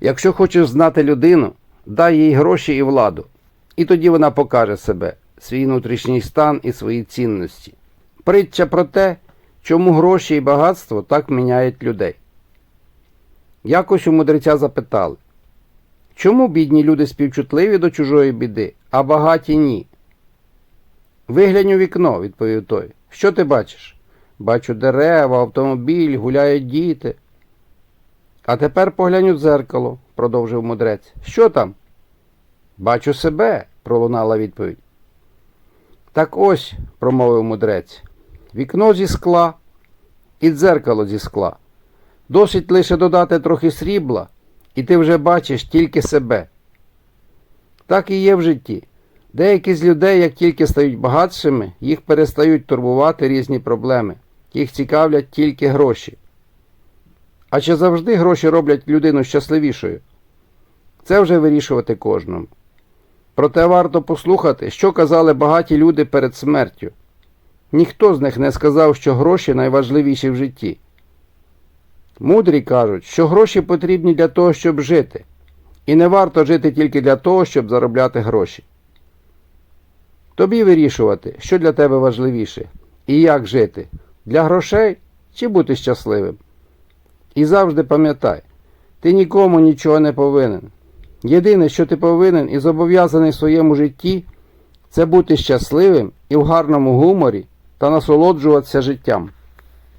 Якщо хочеш знати людину, дай їй гроші і владу. І тоді вона покаже себе, свій внутрішній стан і свої цінності. Притча про те, чому гроші і багатство так міняють людей. Якось у мудреця запитали, чому бідні люди співчутливі до чужої біди, а багаті ні? Виглянь у вікно, відповів той. Що ти бачиш? Бачу дерева, автомобіль, гуляють діти. А тепер поглянь у дзеркало, продовжив мудрець. Що там? Бачу себе, пролунала відповідь. Так ось, промовив мудрець, вікно зі скла і дзеркало зі скла. Досить лише додати трохи срібла, і ти вже бачиш тільки себе. Так і є в житті. Деякі з людей, як тільки стають багатшими, їх перестають турбувати різні проблеми, їх цікавлять тільки гроші. А чи завжди гроші роблять людину щасливішою? Це вже вирішувати кожному. Проте варто послухати, що казали багаті люди перед смертю. Ніхто з них не сказав, що гроші найважливіші в житті. Мудрі кажуть, що гроші потрібні для того, щоб жити, і не варто жити тільки для того, щоб заробляти гроші. Тобі вирішувати, що для тебе важливіше і як жити для грошей чи бути щасливим. І завжди пам'ятай, ти нікому нічого не повинен. Єдине, що ти повинен і зобов'язаний в своєму житті, це бути щасливим і в гарному гуморі та насолоджуватися життям.